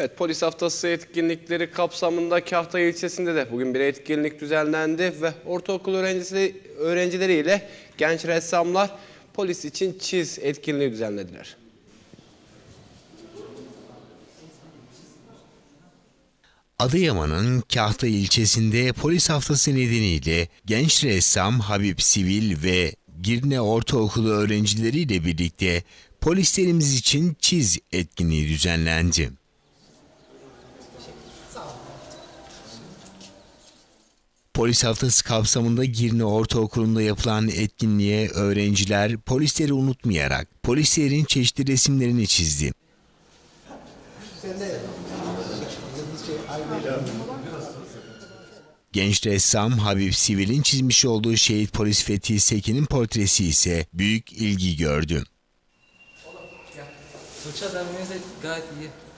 Evet, polis haftası etkinlikleri kapsamında Kahta ilçesinde de bugün bir etkinlik düzenlendi ve ortaokul öğrencisi, öğrencileriyle genç ressamlar polis için çiz etkinliği düzenlediler. Adıyaman'ın Kahta ilçesinde polis haftası nedeniyle genç ressam Habib Sivil ve Girne Ortaokulu öğrencileriyle birlikte polislerimiz için çiz etkinliği düzenlendi. Polis haftası kapsamında Girne Ortaokulu'nda yapılan etkinliğe öğrenciler polisleri unutmayarak polislerin çeşitli resimlerini çizdi. Genç ressam Habib Sivil'in çizmiş olduğu şehit polis Fethi Sekin'in portresi ise büyük ilgi gördü. Fırça gayet iyi.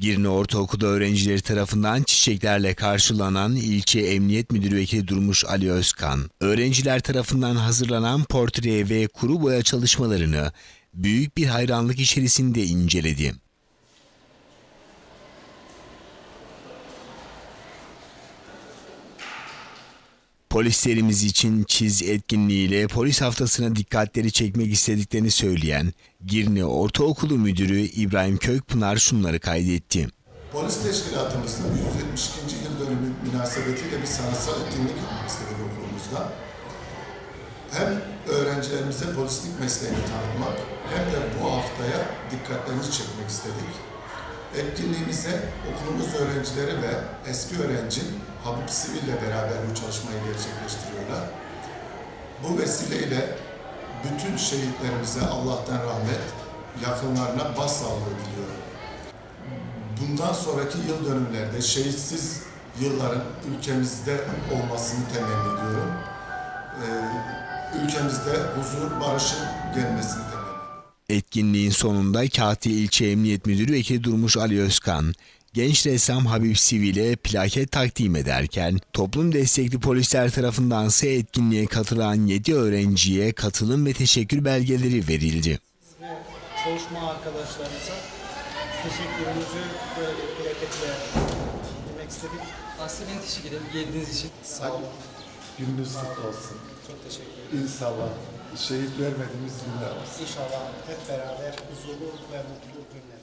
Girne Ortaokulu öğrencileri tarafından çiçeklerle karşılanan ilçe Emniyet Müdürü Vekili Durmuş Ali Özkan, öğrenciler tarafından hazırlanan portre ve kuru boya çalışmalarını büyük bir hayranlık içerisinde inceledi. Polislerimiz için çiz etkinliğiyle polis haftasına dikkatleri çekmek istediklerini söyleyen Girne Ortaokulu Müdürü İbrahim Kökpınar şunları kaydetti. Polis Teşkilatımızın 172. yıl dönümü münasebetiyle bir sanatsal etkinlik yapmak istedik okulumuzda. Hem öğrencilerimize polislik mesleğini tanıtmak hem de bu haftaya dikkatlerini çekmek istedik. Etkinliğimize okulumuz öğrencileri ve eski öğrencim Habib Sivil ile beraber bu çalışmayı gerçekleştiriyorlar. Bu vesileyle bütün şehitlerimize Allah'tan rahmet, yakınlarına başsağlığı diliyorum bundan sonraki yıl dönümlerde şehitsiz yılların ülkemizde olmasını temenni ediyorum. Ee, ülkemizde huzur, barışın gelmesini temenni. Etkinliğin sonunda Katil İlçe Emniyet Müdürü Vekili Durmuş Ali Özkan, genç ressam Habib Sivil'e plaket takdim ederken toplum destekli polisler tarafından ise etkinliğe katılan 7 öğrenciye katılım ve teşekkür belgeleri verildi. ve çalışma arkadaşlarımıza teşekkürümüzü böyle bir plaketle istedik. Aslı ben teşekkür ederim geldiğiniz için. Sağ olun. Gününüz kutlu olsun. Çok teşekkür ederim. İnşallah şehit vermediğimiz günler olsun. İnşallah hep beraber huzurlu ve mutlu günler